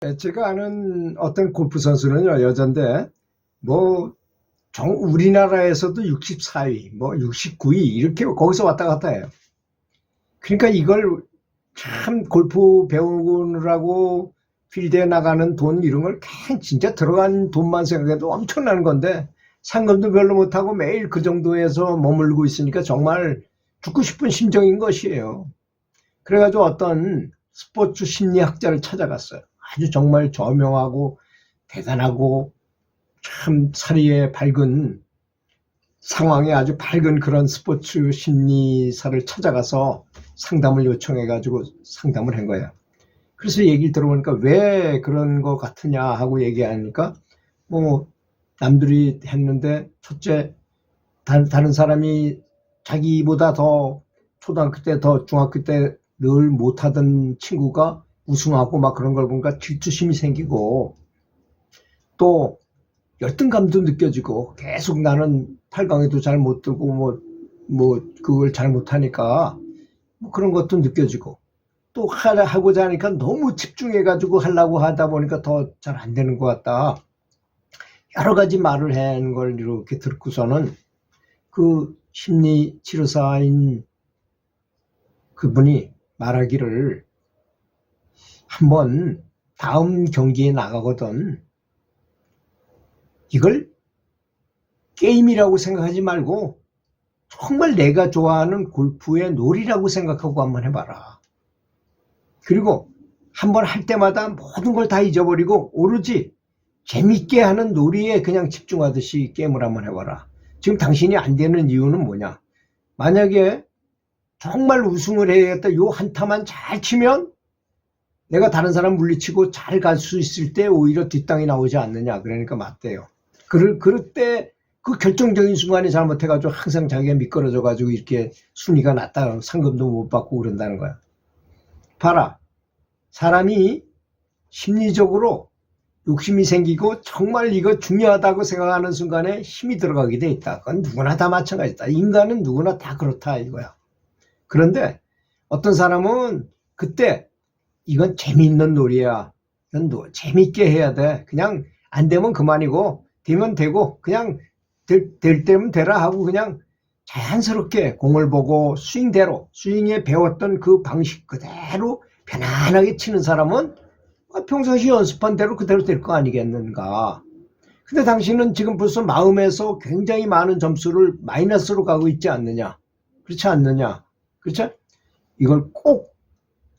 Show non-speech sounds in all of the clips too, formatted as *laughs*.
네, 제가 아는 어떤 골프 선수는요, 여잔데, 뭐, 정, 우리나라에서도 64위, 뭐 69위, 이렇게 거기서 왔다 갔다 해요. 그러니까 이걸 참 골프 배우느라고 필드에 나가는 돈 이런 걸 진짜 들어간 돈만 생각해도 엄청난 건데, 상금도 별로 못하고 매일 그 정도에서 머물고 있으니까 정말 죽고 싶은 심정인 것이에요. 그래가지고 어떤 스포츠 심리학자를 찾아갔어요. 아주 정말 저명하고 대단하고 참 사리에 밝은 상황에 아주 밝은 그런 스포츠 심리사를 찾아가서 상담을 요청해 가지고 상담을 한 거예요. 그래서 얘기를 들어보니까 왜 그런 거 같으냐 하고 얘기하니까 뭐 남들이 했는데 첫째 다른 사람이 자기보다 더 초등학교 때 더 중학교 때 늘 못하던 친구가 우승하고 막 그런 걸 보니까 질투심이 생기고 또 열등감도 느껴지고 계속 나는 8강에도 잘못 들고 뭐, 뭐 그걸 잘 못하니까 뭐 그런 것도 느껴지고 또 하고자 하니까 너무 집중해가지고 하려고 하다 보니까 더 잘 안 되는 것 같다. 여러 가지 말을 하는 걸 이렇게 듣고서는 그 심리 치료사인 그분이 말하기를 한번 다음 경기에 나가거든 이걸 게임이라고 생각하지 말고 정말 내가 좋아하는 골프의 놀이라고 생각하고 한번 해봐라. 그리고 한번 할 때마다 모든 걸 다 잊어버리고 오로지 재밌게 하는 놀이에 그냥 집중하듯이 게임을 한번 해봐라. 지금 당신이 안 되는 이유는 뭐냐? 만약에 정말 우승을 해야겠다. 요 한타만 잘 치면 내가 다른 사람 물리치고 잘 갈 수 있을 때 오히려 뒷땅이 나오지 않느냐. 그러니까 맞대요. 그럴, 그럴 때 그 결정적인 순간에 잘못해가지고 항상 자기가 미끄러져가지고 이렇게 순위가 낮다. 상금도 못 받고 그런다는 거야. 봐라. 사람이 심리적으로 욕심이 생기고 정말 이거 중요하다고 생각하는 순간에 힘이 들어가게 돼 있다. 그건 누구나 다 마찬가지다. 인간은 누구나 다 그렇다 이거야. 그런데 어떤 사람은 그때 이건 재미있는 놀이야. 이건 노- 재밌게 해야 돼. 그냥 안 되면 그만이고 되면 되고 그냥 될, 될 때면 되라 하고 그냥 자연스럽게 공을 보고 스윙대로 스윙에 배웠던 그 방식 그대로 편안하게 치는 사람은 아, 평상시 연습한 대로 그대로 될 거 아니겠는가. 근데 당신은 지금 벌써 마음에서 굉장히 많은 점수를 마이너스로 가고 있지 않느냐. 그렇지 않느냐. 그렇죠? 이걸 꼭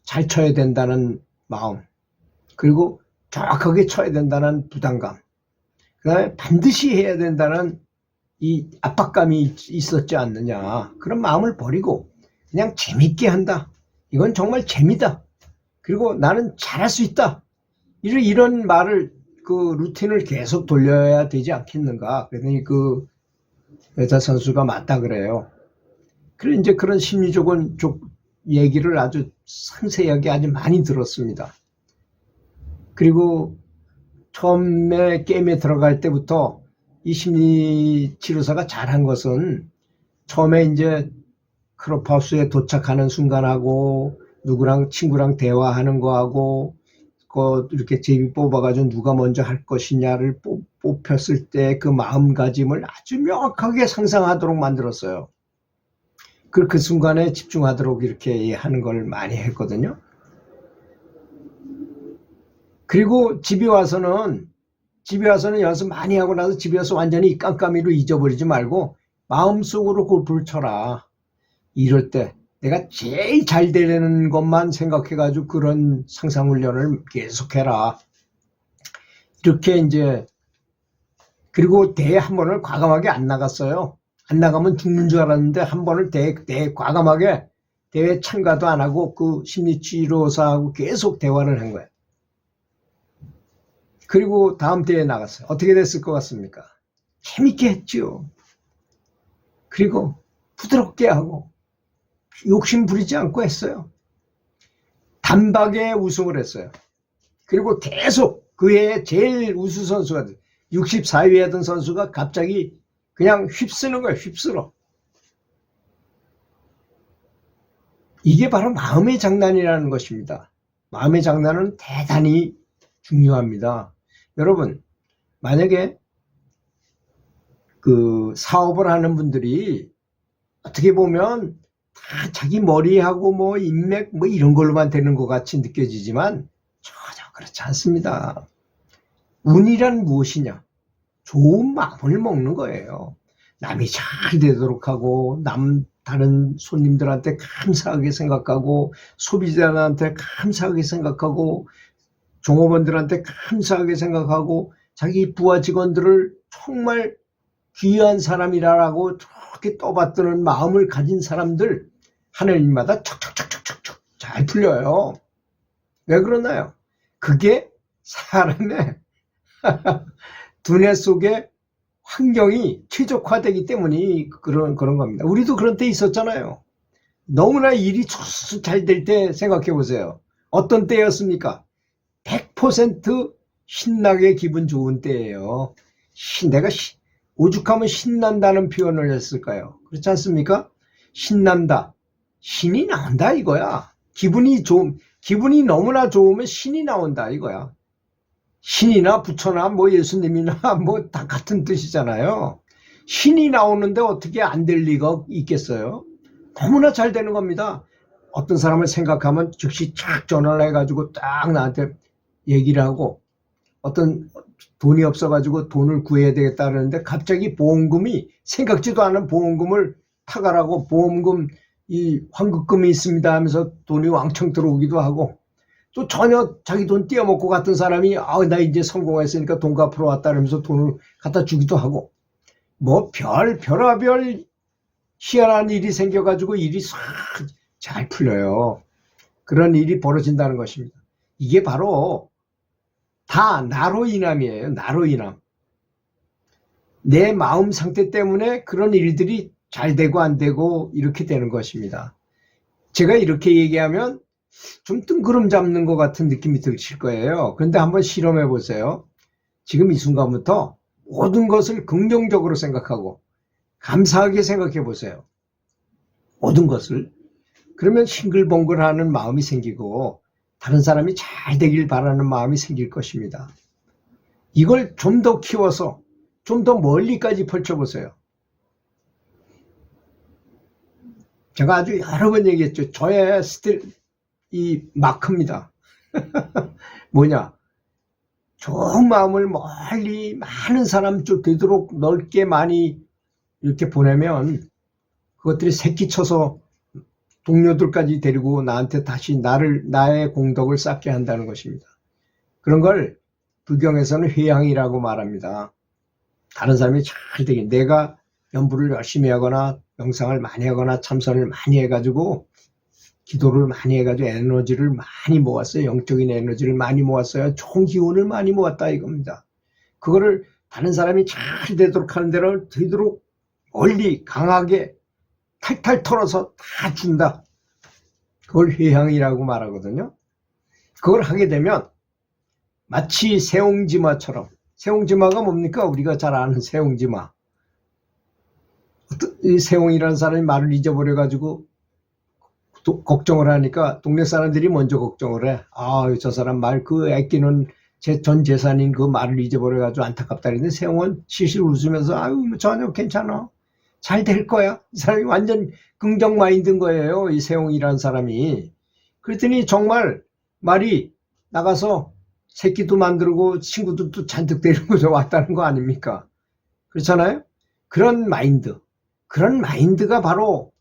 잘 쳐야 된다는 마음. 그리고 정확하게 쳐야 된다는 부담감. 그 다음에 반드시 해야 된다는 이 압박감이 있- 있었지 않느냐. 그런 마음을 버리고 그냥 재밌게 한다. 이건 정말 재미다. 그리고 나는 잘할 수 있다. 이런, 이런 말을 그 루틴을 계속 돌려야 되지 않겠는가. 그랬더니 그 여자 선수가 맞다 그래요. 그래 이제 그런 심리적인 쪽 얘기를 아주 상세하게 아주 많이 들었습니다. 그리고 처음에 게임에 들어갈 때부터 이 심리 치료사가 잘한 것은 처음에 이제 클럽하우스에 도착하는 순간하고 누구랑 친구랑 대화하는 거하고 그 이렇게 제비 뽑아가지고 누가 먼저 할 것이냐를 뽑, 뽑혔을 때 그 마음가짐을 아주 명확하게 상상하도록 만들었어요. 그, 그 순간에 집중하도록 이렇게 하는 걸 많이 했거든요. 그리고 집에 와서는, 집에 와서는 연습 많이 하고 나서 집에 와서 완전히 깜깜이로 잊어버리지 말고 마음속으로 골프를 쳐라. 이럴 때 내가 제일 잘 되는 것만 생각해가지고 그런 상상훈련을 계속해라. 이렇게 이제, 그리고 대회 한 번을 과감하게 안 나갔어요. 안 나가면 죽는 줄 알았는데 한 번을 대, 대 과감하게 대회 참가도 안 하고 그 심리치료사하고 계속 대화를 한 거예요. 그리고 다음 대회에 나갔어요. 어떻게 됐을 것 같습니까? 재밌게 했죠. 그리고 부드럽게 하고 욕심 부리지 않고 했어요. 단박에 우승을 했어요. 그리고 계속 그 해에 제일 우수 선수가 64위 하던 선수가 갑자기 그냥 휩쓰는 거예요. 휩쓸어. 이게 바로 마음의 장난이라는 것입니다. 마음의 장난은 대단히 중요합니다. 여러분, 만약에 그 사업을 하는 분들이 어떻게 보면 다 자기 머리하고 뭐 인맥 뭐 이런 걸로만 되는 것 같이 느껴지지만 전혀 그렇지 않습니다. 운이란 무엇이냐? 좋은 마음을 먹는 거예요. 남이 잘 되도록 하고 남 다른 손님들한테 감사하게 생각하고 소비자들한테 감사하게 생각하고 종업원들한테 감사하게 생각하고 자기 부하 직원들을 정말 귀한 사람이라고 저렇게 떠받드는 마음을 가진 사람들 하나님마다 척척척척척척 잘 풀려요. 왜 그러나요? 그게 사람의 *laughs* 두뇌 속에 환경이 최적화되기 때문이 그런 그런 겁니다. 우리도 그런 때 있었잖아요. 너무나 일이 잘 될 때 생각해 보세요. 어떤 때였습니까? 100% 신나게 기분 좋은 때예요. 신- 내가 시- 오죽하면 신난다는 표현을 했을까요? 그렇지 않습니까? 신난다. 신이 나온다 이거야. 기분이 좋 기분이 너무나 좋으면 신이 나온다 이거야. 신이나 부처나 뭐 예수님이나 *laughs* 뭐 다 같은 뜻이잖아요. 신이 나오는데 어떻게 안 될 리가 있겠어요? 너무나 잘 되는 겁니다. 어떤 사람을 생각하면 즉시 착 전화를 해가지고 딱 나한테 얘기를 하고 어떤 돈이 없어가지고 돈을 구해야 되겠다 그러는데 갑자기 보험금이 생각지도 않은 보험금을 타가라고 보험금 이 환급금이 있습니다 하면서 돈이 왕창 들어오기도 하고 또 전혀 자기 돈 떼어먹고 갔던 사람이 아 나 이제 성공했으니까 돈 갚으러 왔다 그러면서 돈을 갖다 주기도 하고 뭐 별 별아별 희한한 일이 생겨가지고 일이 싹 잘 풀려요. 그런 일이 벌어진다는 것입니다. 이게 바로 다 나로 인함이에요. 나로 인함. 내 마음 상태 때문에 그런 일들이 잘 되고 안 되고 이렇게 되는 것입니다. 제가 이렇게 얘기하면 좀 뜬구름 잡는 것 같은 느낌이 드실 거예요. 그런데 한번 실험해 보세요. 지금 이 순간부터 모든 것을 긍정적으로 생각하고 감사하게 생각해 보세요. 모든 것을. 그러면 싱글벙글하는 마음이 생기고 다른 사람이 잘 되길 바라는 마음이 생길 것입니다. 이걸 좀 더 키워서 좀 더 멀리까지 펼쳐보세요. 제가 아주 여러 번 얘기했죠. 저의 스틸, 이 마크입니다. *laughs* 뭐냐. 좋은 마음을 멀리 많은 사람 쪽 되도록 넓게 많이 이렇게 보내면 그것들이 새끼 쳐서 동료들까지 데리고 나한테 다시 나를 나의 공덕을 쌓게 한다는 것입니다. 그런 걸 불경에서는 회양이라고 말합니다. 다른 사람이 잘 되게 내가 연부를 열심히 하거나 명상을 많이 하거나 참선을 많이 해가지고 기도를 많이 해가지고 에너지를 많이 모았어요. 영적인 에너지를 많이 모았어요. 좋은 기운을 많이 모았다 이겁니다. 그거를 다른 사람이 잘 되도록 하는 대로 되도록 멀리 강하게 탈탈 털어서 다 준다. 그걸 회향이라고 말하거든요. 그걸 하게 되면 마치 세옹지마처럼 세옹지마가 뭡니까? 우리가 잘 아는 세옹지마. 세옹이라는 사람이 말을 잊어버려 가지고 걱정을 하니까 동네 사람들이 먼저 걱정을 해. 아, 저 사람 말 그 애끼는 제 전 재산인 그 말을 잊어버려 가지고 안타깝다 그랬는데 세옹은 실실 웃으면서 아유 뭐 전혀 괜찮아. 잘 될 거야. 이 사람이 완전 긍정 마인드인 거예요. 이 세용이라는 사람이. 그랬더니 정말 말이 나가서 새끼도 만들고 친구들도 잔뜩 데리고 *laughs* 왔다는 거 아닙니까? 그렇잖아요? 그런 마인드. 그런 마인드가 바로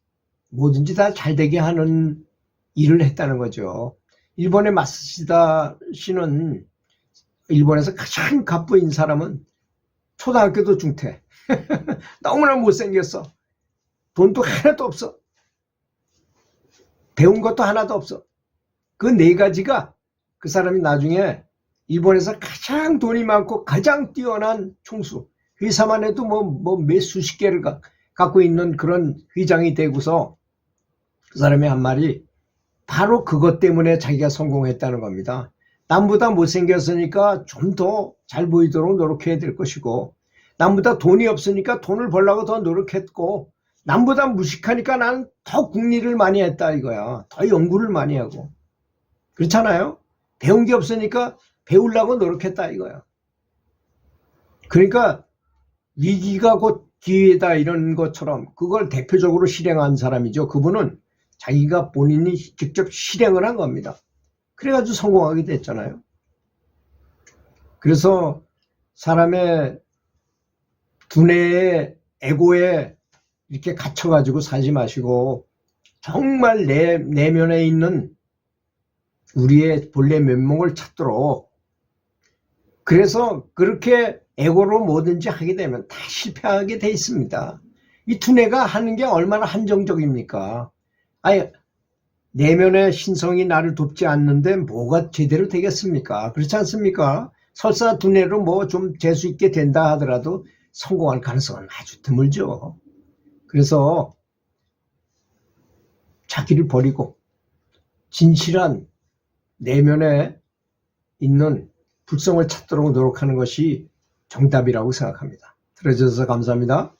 뭐든지 다 잘 되게 하는 일을 했다는 거죠. 일본의 마스시다 씨는 일본에서 가장 갑부인 사람은 초등학교도 중퇴. *laughs* 너무나 못생겼어. 돈도 하나도 없어. 배운 것도 하나도 없어. 그 네 가지가 그 사람이 나중에 일본에서 가장 돈이 많고 가장 뛰어난 총수. 회사만 해도 뭐, 뭐, 몇 수십 개를 가, 갖고 있는 그런 회장이 되고서 그 사람이 한 말이 바로 그것 때문에 자기가 성공했다는 겁니다. 남보다 못생겼으니까 좀 더 잘 보이도록 노력해야 될 것이고, 남보다 돈이 없으니까 돈을 벌려고 더 노력했고, 남보다 무식하니까 나는 더 국리를 많이 했다 이거야. 더 연구를 많이 하고. 그렇잖아요? 배운 게 없으니까 배우려고 노력했다 이거야. 그러니까 위기가 곧 기회다 이런 것처럼 그걸 대표적으로 실행한 사람이죠. 그분은 자기가 본인이 직접 실행을 한 겁니다. 그래가지고 성공하게 됐잖아요. 그래서 사람의 두뇌에 에고에 이렇게 갇혀가지고 살지 마시고 정말 내 내면에 있는 우리의 본래 면목을 찾도록 그래서 그렇게 에고로 뭐든지 하게 되면 다 실패하게 돼 있습니다. 이 두뇌가 하는 게 얼마나 한정적입니까? 아니 내면의 신성이 나를 돕지 않는데 뭐가 제대로 되겠습니까? 그렇지 않습니까? 설사 두뇌로 뭐 좀 재수 있게 된다 하더라도 성공할 가능성은 아주 드물죠. 그래서 자기를 버리고 진실한 내면에 있는 불성을 찾도록 노력하는 것이 정답이라고 생각합니다. 들어주셔서 감사합니다.